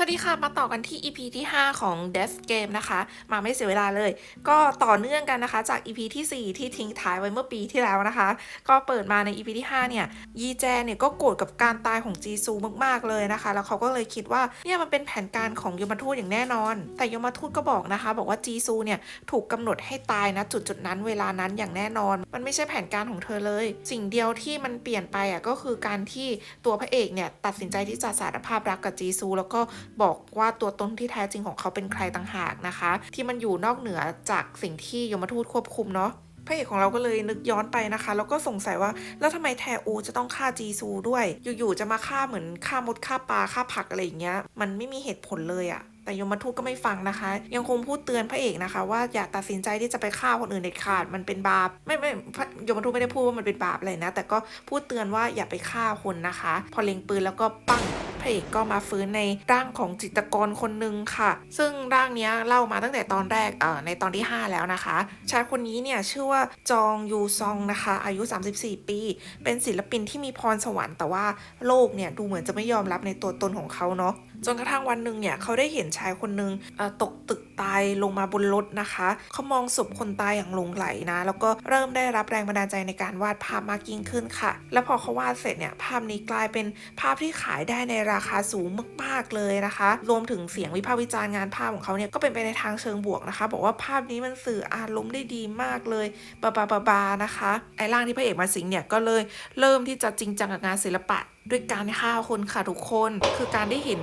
สวัสดีค่ะ มาต่อกันที่ EP ที่ 5 ของ Death Game นะคะ มาไม่เสียเวลาเลย ก็ต่อเนื่องกันนะคะจาก EP ที่ 4 ที่ทิ้งท้ายไว้เมื่อปีที่แล้วนะคะ ก็เปิดมาใน EP ที่ 5 เนี่ย ยีแจเนี่ยก็โกรธกับการตายของจีซูมากๆเลยนะคะ แล้วเขาก็เลยคิดว่าเนี่ยมันเป็นแผนการของยมทูตอย่างแน่นอน แต่ยมทูตก็บอกนะคะ บอกว่าจีซูเนี่ยถูกกำหนดให้ตายนะจุดจุดนั้นเวลานั้นอย่างแน่นอน มันไม่ใช่แผนการของเธอเลย สิ่งเดียวที่มันเปลี่ยนไปอะก็คือการที่ตัวพระเอกเนี่ยตัดสินใจที่จะสารภาพรักกับจีซู แล้วก็บอกว่าตัวตนที่แท้จริงของเขาเป็นใครต่างหากนะคะ ที่มันอยู่นอกเหนือจากสิ่งที่ยมทูตควบคุมเนาะพระเอกของเราก็เลยนึกย้อนไปนะคะ แล้วก็สงสัยว่าแล้วทำไมแทอูจะต้องฆ่าจีซูด้วย อยู่ๆจะมาฆ่าเหมือนฆ่ามดฆ่าปลาฆ่าผักอะไรอย่างเงี้ย มันไม่มีเหตุผลเลยอะแต่ยมทูตก็ไม่ฟังนะคะ ยังคงพูดเตือนพระเอกนะคะ ว่าอย่าตัดสินใจที่จะไปฆ่าคนอื่นเด็ดขาดมันเป็นบาปไม่ไม่พระยมทูตไม่ได้พูดว่ามันเป็นบาปอะไรนะ แต่ก็พูดเตือนว่าอย่าไปฆ่าคนนะคะ พอเล็งปืนแล้วก็ปั้ง พระเอกก็มาฟื้นในร่างของจิตกรคนหนึ่งค่ะ ซึ่งร่างนี้เล่ามาตั้งแต่ตอนแรกเอ่อในตอนที่ 5 แล้วนะคะ ชายคนนี้เนี่ยชื่อว่าจองยูซองนะคะ อายุ 34 ปี เป็นศิลปินที่มีพรสวรรค์แต่ว่าโลกเนี่ยดูเหมือนจะไม่ยอมรับในตัวตนของเขาเนาะจนกระทั่งวันหนึ่งเนี่ยเขาได้เห็นชายคนหนึ่งตกตึกตายลงมาบนรถนะคะเขามองศพคนตายอย่างหลงไหลนะแล้วก็เริ่มได้รับแรงบันดาลใจในการวาดภาพมากยิ่งขึ้นค่ะ แล้วพอเขาวาดเสร็จเนี่ยภาพนี้กลายเป็นภาพที่ขายได้ในราคาสูงมากๆเลยนะคะ รวมถึงเสียงวิพากษ์วิจารณ์งานภาพของเขาเนี่ยก็เป็นไปในทางเชิงบวกนะคะ บอกว่าภาพนี้มันสื่ออารมณ์ได้ดีมากเลยบาบาบาบานะคะไอ้ร่างที่พระเอกมาสิงเนี่ยก็เลยเริ่มที่จะจริงจังกับงานศิลปะ ด้วยการฆ่าคนค่ะทุกคน คือการได้เห็น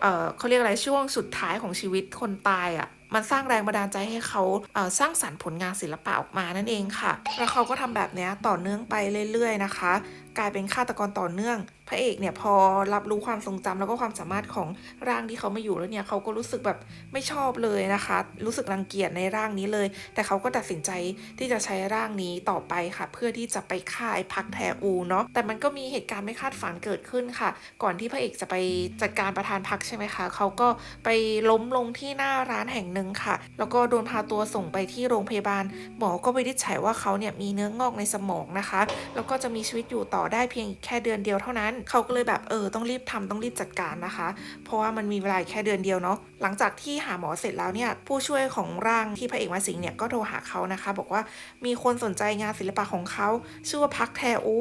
เเขาเรียกอะไรช่วงสุดท้ายของชีวิตคนตายอะ่ะมันสร้างแรงบันดาลใจให้เขาเสร้างสรรค์ผลงานศิลปะออกมานั่นเองค่ะ แล้วเขาก็ทำแบบนี้ต่อเนื่องไปเรื่อยๆนะคะ กลายเป็นฆาตกรต่อเนื่อง ระเอกเนี่ยพอรับรู้ความทรงจำแล้วก็ความสามารถของร่างที่เขาไม่อยู่แล้วเนี่ยเขาก็รู้สึกแบบไม่ชอบเลยนะคะ รู้สึกรังเกียจในร่างนี้เลย แต่เขาก็ตัดสินใจที่จะใช้ร่างนี้ต่อไปค่ะ เพื่อที่จะไปฆ่าไอ้พักแทอูเนาะแต่มันก็มีเหตุการณ์ไม่คาดฝันเกิดขึ้นค่ะ ก่อนที่พระเอกจะไปจัดการประธานพักใช่ไหมคะเขาก็ไปล้มลงที่หน้าร้านแห่งหนึ่งค่ะ แล้วก็โดนพาตัวส่งไปที่โรงพยาบาล หมอก็วินิจฉัยว่าเขาเนี่ยมีเนื้องอกในสมองนะคะ แล้วก็จะมีชีวิตอยู่ต่อได้เพียงแค่เดือนเดียวเท่านั้นเขาก็เลยแบบเออต้องรีบทำต้องรีบจัดการนะคะ เพราะว่ามันมีเวลาแค่เดือนเดียวเนาะหลังจากที่หาหมอเสร็จแล้วเนี่ยผู้ช่วยของร่างที่พระเอกมาสิงเนี่ยก็โทรหาเขานะคะ บอกว่ามีคนสนใจงานศิลปะของเขาชื่อว่าพักแทอู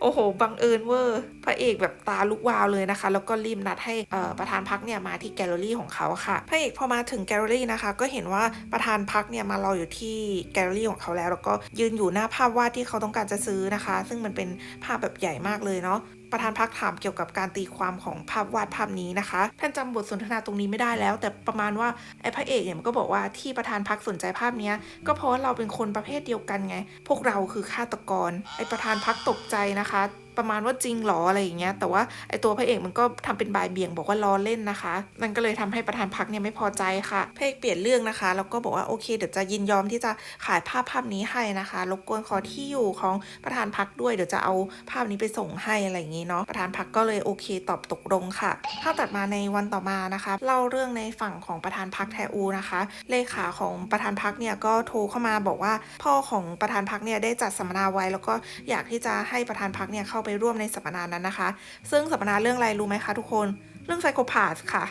โอ้โหบังเอิญเวอร์พระเอกแบบตาลุกวาวเลยนะคะ แล้วก็รีบนัดให้ประธานพักเนี่ยมาที่แกลเลอรี่ของเขาค่ะพระเอกพอมาถึงแกลเลอรี่นะคะ ก็เห็นว่าประธานพักเนี่ยมารออยู่ที่แกลเลอรี่ของเขาแล้ว แล้วก็ยืนอยู่หน้าภาพวาดที่เขาต้องการจะซื้อนะคะ ซึ่งมันเป็นภาพแบบใหญ่มากเลยเนาะ ประธานพักถามเกี่ยวกับการตีความของภาพวาดภาพนี้นะคะ ท่านจำบทสนทนาตรงนี้ไม่ได้แล้ว แต่ประมาณว่าไอ้พระเอกเนี่ยมันก็บอกว่าที่ประธานพักสนใจภาพนี้ก็เพราะว่าเราเป็นคนประเภทเดียวกันไง พวกเราคือฆาตกร ไอ้ประธานพักตกใจนะคะ ประมาณว่าจริงหรออะไรอย่างเงี้ยแต่ว่าไอตัวพระเอกมันก็ทำเป็นบายเบี่ยงบอกว่าล้อเล่นนะคะ นั่นก็เลยทำให้ประธานพักเนี่ยไม่พอใจค่ะพระเอกเปลี่ยนเรื่องนะคะแล้วก็บอกว่าโอเคเดี๋ยวจะยินยอมที่จะขายภาพภาพนี้ให้นะคะรบกวนขอที่อยู่ของประธานพักด้วยเดี๋ยวจะเอาภาพนี้ไปส่งให้อะไรอย่างงี้เนาะประธานพักก็เลยโอเคตอบตกลงค่ะถ้าตัดมาในวันต่อมานะคะ เล่าเรื่องในฝั่งของประธานพักแทอูนะคะ เลขาของประธานพักเนี่ยก็โทรเข้ามาบอกว่าพ่อของประธานพักเนี่ยได้จัดสัมมนาไว้ แล้วก็อยากที่จะให้ประธานพักเนี่ยเข้าไปร่วมในสัมมนานั้นนะคะ ซึ่งสัมมนาเรื่องอะไรรู้ไหมคะทุกคน เรื่องไซโคพาสค่ะ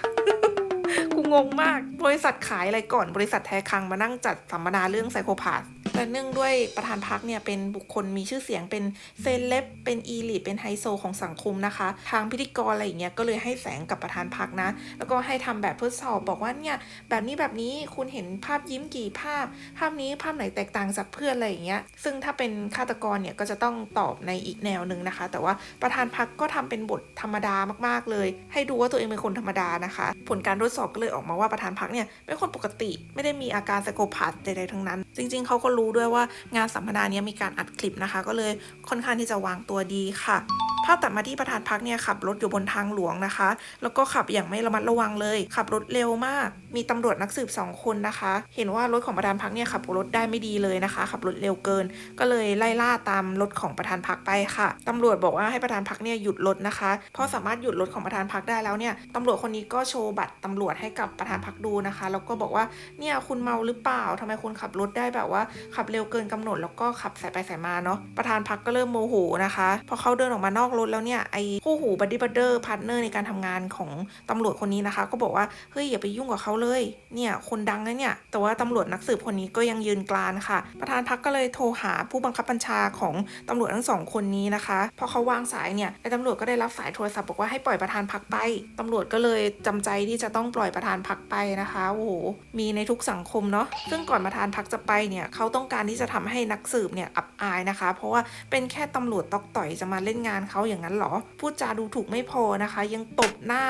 กูงงมาก บริษัทขายอะไรก่อน บริษัทแทคังมานั่งจัดสัมมนาเรื่องไซโคพาส แต่เนื่องด้วยประธานพักเนี่ยเป็นบุคคลมีชื่อเสียงเป็นเซเลบเป็นอีลิทเป็นไฮโซของสังคมนะคะ ทางพิธีกรอะไรอย่างเงี้ยก็เลยให้แสงกับประธานพักนะ แล้วก็ให้ทำแบบทดสอบบอกว่าเนี่ยแบบนี้แบบนี้คุณเห็นภาพยิ้มกี่ภาพ ภาพนี้ภาพไหนแตกต่างจากเพื่อนอะไรอย่างเงี้ยซึ่งถ้าเป็นฆาตกรเนี่ยก็จะต้องตอบในอีกแนวหนึ่งนะคะ แต่ว่าประธานพักก็ทำเป็นบทธรรมดามากๆเลย ให้ดูว่าตัวเองเป็นคนธรรมดานะคะ ผลการทดสอบก็เลยออกมาว่าประธานพักเนี่ยเป็นคนปกติ ไม่ได้มีอาการไซโคพาธใดๆทั้งนั้น จริง ๆเขาก็รูู้้ด้วยว่างานสัมมนาเนี้มีการอัดคลิปนะคะ ก็เลยค่อนข้างที่จะวางตัวดีค่ะ ภาพตัดมาที่ประธานพักเนี่ยขับรถอยู่บนทางหลวงนะคะ แล้วก็ขับอย่างไม่ระมัดระวังเลย ขับรถเร็วมาก มีตำรวจนักสืบสองคนนะคะ เห็นว่ารถของประธานพักเนี่ยขับรถได้ไม่ดีเลยนะคะ ขับรถเร็วเกิน ก็เลยไล่ล่าตามรถของประธานพักไปค่ะตำรวจบอกว่าให้ประธานพักเนี่ยหยุดรถนะคะพราะสามารถหยุดรถของประธานพักได้แล้วเนี่ยตำรวจคนนี้ก็โชว์บัตรตำรวจให้กับประธานพักดูนะคะแล้วก็บอกว่าเนี่ยคุณเมาหรือเปล่าทำไมคุณขับรถได้แบบว่า ขับเร็วเกินกำหนด แล้วก็ขับสายไปสายมาเนาะประธานพักก็เริ่มโมโหนะคะพอเขาเดินออกมานอกรถแล้วเนี่ยไอ้คู่หูบัดดี้บัดเดอร์พาร์ทเนอร์ในการทำงานของตำรวจคนนี้นะคะ ก็บอกว่าเฮ้ยอย่าไปยุ่งกับเขาเลยเนี่ยคนดังนะเนี่ยแต่ว่าตำรวจนักสืบคนนี้ก็ยังยืนกรานค่ะ ประธานพักก็เลยโทรหาผู้บังคับบัญชาของตำรวจทั้งสองคนนี้นะคะพอเขาวางสายเนี่ยไอ้ตำรวจก็ได้รับสายโทรศัพท์บอกว่าให้ปล่อยประธานพักไปตำรวจก็เลยจำใจที่จะต้องปล่อยประธานพักไปนะคะโอ้โหมีในทุกสังคมเนาะซึ่งก่อนประธานพักจะไปเนี่ยเขาต้องการที่จะทำให้นักสืบเนี่ยอับอายนะคะ เพราะว่าเป็นแค่ตำรวจตอกต่อยจะมาเล่นงานเขาอย่างนั้นเหรอ พูดจาดูถูกไม่พอนะคะ ยังตบหน้า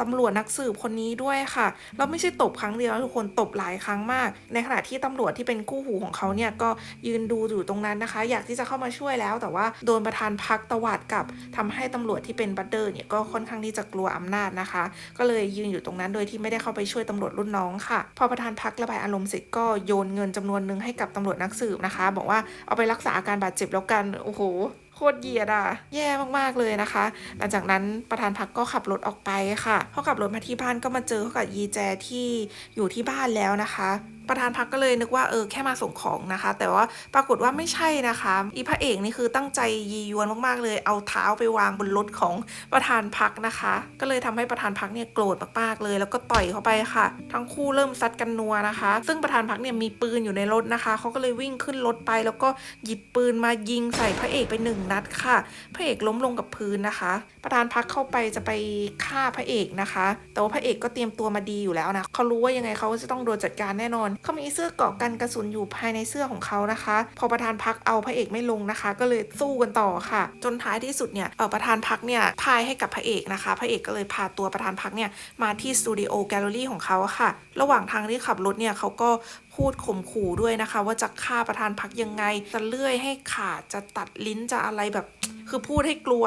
ตำรวจนักสืบคนนี้ด้วยค่ะแล้วไม่ใช่ตบครั้งเดียวทุกคนตบหลายครั้งมาก ในขณะที่ตำรวจที่เป็นกู้หูของเขาเนี่ยก็ยืนดูอยู่ตรงนั้นนะคะ อยากที่จะเข้ามาช่วยแล้ว แต่ว่าโดนประธานพักตวาดกับทำให้ตำรวจที่เป็นบัตเดอร์เนี่ยก็ค่อนข้างที่จะกลัวอำนาจนะคะ ก็เลยยืนอยู่ตรงนั้นโดยที่ไม่ได้เข้าไปช่วยตำรวจรุ่นน้องค่ะ พอประธานพักระบายอารมณ์เสร็จก็โยนเงินจำนวนหนึ่งให้กับตำรวจนักสืบนะคะ บอกว่าเอาไปรักษาอาการบาดเจ็บแล้วกัน โอ้โห ตรเหยียดอะแย่มากๆเลยนะคะ หลังจากนั้นประธานพักก็ขับรถออกไปค่ะพอขับรถมาที่บ้านก็มาเจอขากับยีแจที่อยู่ที่บ้านแล้วนะคะ ประธานพักก็เลยนึกว่าเออแค่มาส่งของนะคะ แต่ว่าปรากฏว่าไม่ใช่นะคะ อีพระเอกนี่คือตั้งใจยียวนมากๆเลย เอาเท้าไปวางบนรถของประธานพักนะคะ ก็เลยทำให้ประธานพักเนี่ยโกรธมากๆเลย แล้วก็ต่อยเข้าไปค่ะ ทั้งคู่เริ่มซัดกันนัวนะคะ ซึ่งประธานพักเนี่ยมีปืนอยู่ในรถนะคะเขาก็เลยวิ่งขึ้นรถไป แล้วก็หยิบปืนมายิงใส่พระเอกไปหนึ่งนัดค่ะ พระเอกล้มลงกับพื้นนะคะ ประธานพักเข้าไปจะไปฆ่าพระเอกนะคะ แต่ว่าพระเอกก็เตรียมตัวมาดีอยู่แล้วนะเขารู้ว่ายังไงเขาจะต้องโดนจัดการแน่นอนเขามีเสื้อเกาะกันกระสุนอยู่ภายในเสื้อของเขานะคะ พอประธานพักเอาพระเอกไม่ลงนะคะ ก็เลยสู้กันต่อค่ะ จนท้ายที่สุดเนี่ยเออประธานพักเนี่ยพายให้กับพระเอกนะคะ พระเอกก็เลยพาตัวประธานพักเนี่ยมาที่สตูดิโอแกลเลอรี่ของเขาค่ะ ระหว่างทางที่ขับรถเนี่ยเขาก็พูดข่มขู่ด้วยนะคะ ว่าจะฆ่าประธานพักยังไงจะเลื่อยให้ขาดจะตัดลิ้นจะอะไรแบบ คือพูดให้กลัว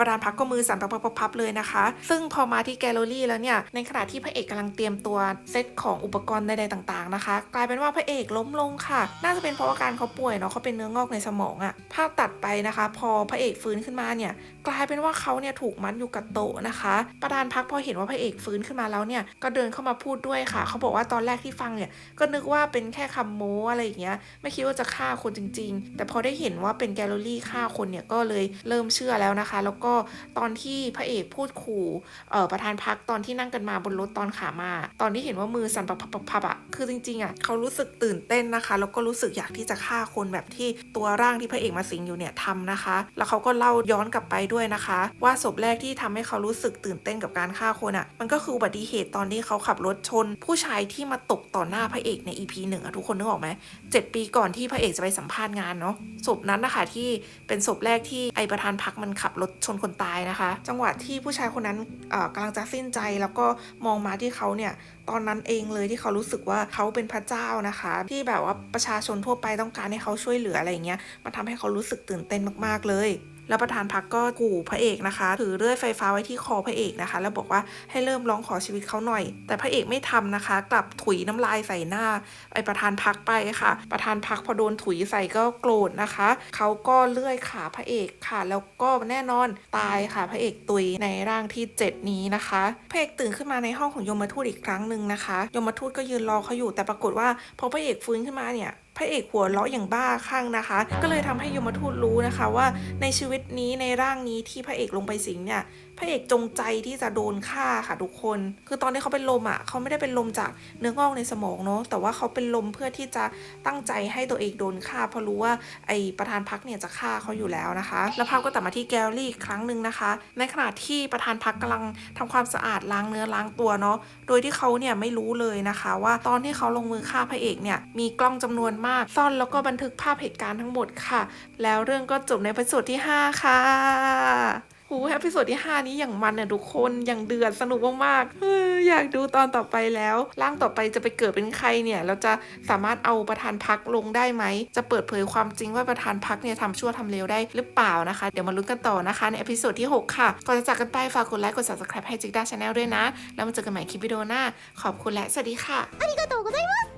ประธานพักก็มือสั่นพับๆๆๆเลยนะคะ ซึ่งพอมาที่แกลเลอรี่แล้วเนี่ย ในขณะที่พระเอกกำลังเตรียมตัวเซตของอุปกรณ์ใดๆต่างๆนะคะ กลายเป็นว่าพระเอกล้มลงค่ะ น่าจะเป็นเพราะว่าการเขาป่วยเนาะเขาเป็นเนื้องอกในสมองอะภาพตัดไปนะคะ พอพระเอกฟื้นขึ้นมาเนี่ยกลายเป็นว่าเขาเนี่ยถูกมัดอยู่กับโต๊ะนะคะ ประธานพักพอเห็นว่าพระเอกฟื้นขึ้นมาแล้วเนี่ยก็เดินเข้ามาพูดด้วยค่ะ เขาบอกว่าตอนแรกที่ฟังเนี่ยก็นึกว่าเป็นแค่คำโม้อะไรอย่างเงี้ยไม่คิดว่าจะฆ่าคนจริง ๆ แต่พอได้เห็นว่าเป็นแกลเลอรี่ฆ่าคนเนี่ยก็เลยเริ่มเชื่อแล้วนะคะแล้วก็ตอนที่พระเอกพูดขู่เประธานพักตอนที่นั่งกันมาบนรถตอนขามา ตอนที่เห็นว่ามือสั่นปับๆๆๆอะคือจริงๆอะเขารู้สึกตื่นเต้นนะคะ แล้วก็รู้สึกอยากที่จะฆ่าคนแบบที่ตัวร่างที่พระเอกมาสิงอยู่เนี่ยทำนะคะ แล้วเขาก็เล่าย้อนกลับไปด้วยนะคะ ว่าศพแรกที่ทำให้เขารู้สึกตื่นเต้นกับการฆ่าคนอะมันก็คืออุบัติเหตุตอนที่เขาขับรถชน ผู้ชายที่มาตกต่อหน้าพระเอกใน EP หนึ่งอะทุกคนนึกออกไหมเจ็ดปีก่อนที่พระเอกจะไปสัมภาษณ์งานเนาะศพนั้นนะคะที่เป็นศพแรกที่ไอประธานพักมันขับรถชนคนตายนะคะ จังหวะที่ผู้ชายคนนั้นกำลังจะสิ้นใจแล้วก็มองมาที่เขาเนี่ยตอนนั้นเองเลยที่เขารู้สึกว่าเขาเป็นพระเจ้านะคะ ที่แบบว่าประชาชนทั่วไปต้องการให้เขาช่วยเหลืออะไรเงี้ยมาทำให้เขารู้สึกตื่นเต้นมากๆเลย แล้วประธานพักก็ขู่พระเอกนะคะถือเลื่อยไฟฟ้าไว้ที่คอพระเอกนะคะ แล้วบอกว่าให้เริ่มร้องขอชีวิตเขาหน่อย แต่พระเอกไม่ทำนะคะ กลับถุยน้ำลายใส่หน้าไอประธานพักไปค่ะ ประธานพักพอโดนถุยใส่ก็โกรธนะคะเขาก็เลื่อยขาพระเอกค่ะ แล้วก็แน่นอนตายค่ะพระเอกตุยในร่างที่ 7 นี้นะคะพระเอกตื่นขึ้นมาในห้องของยมทูตอีกครั้งหนึ่งนะคะ ยมทูตก็ยืนรอเขาอยู่แต่ปรากฏว่าพอพระเอกฟื้นขึ้นมาเนี่ย พระเอกหัวเราะอย่างบ้าคลั่งนะคะ ก็เลยทำให้ยมทูตรู้นะคะว่าในชีวิตนี้ในร่างนี้ที่พระเอกลงไปสิงเนี่ยพระเอกจงใจที่จะโดนฆ่าค่ะทุกคน คือตอนที่เขาเป็นลมอะเขาไม่ได้เป็นลมจากเนื้องอกในสมองเนาะแต่ว่าเขาเป็นลมเพื่อที่จะตั้งใจให้ตัวเองโดนฆ่าเพราะรู้ว่าไอประธานพักเนี่ยจะฆ่าเขาอยู่แล้วนะคะ แล้วภาพก็ตัดมาที่แกลลี่ครั้งหนึ่งนะคะ ในขณะที่ประธานพักกำลังทำความสะอาดล้างเนื้อล้างตัวเนาะโดยที่เขาเนี่ยไม่รู้เลยนะคะ ว่าตอนที่เขาลงมือฆ่าพระเอกเนี่ยมีกล้องจำนวนมาก ซ่อนแล้วก็บันทึกภาพเหตุการณ์ทั้งหมดค่ะ แล้วเรื่องก็จบในพิสดที่ 5 ค่ะหูแอพิโซดที่ 5 นี้อย่างมันเนี่ยทุกคนอย่างเดือดสนุกมากๆเฮ้ยอยากดูตอนต่อไปแล้ว ร่างต่อไปจะไปเกิดเป็นใครเนี่ย เราจะสามารถเอาประธานพักลงได้ไหม จะเปิดเผยความจริงว่าประธานพักเนี่ยทำชั่วทำเลวได้หรือเปล่านะคะ เดี๋ยวมาลุ้นกันต่อนะคะในอพิโซดที่ 6 ค่ะ ก่อนจะจากกันไปฝากกดไลค์กด subscribe ให้จิกด้าชาแนลด้วยนะ แล้วมาเจอกันใหม่คลิปวิดีโอหน้า ขอบคุณและสวัสดีค่ะ ありがとうございます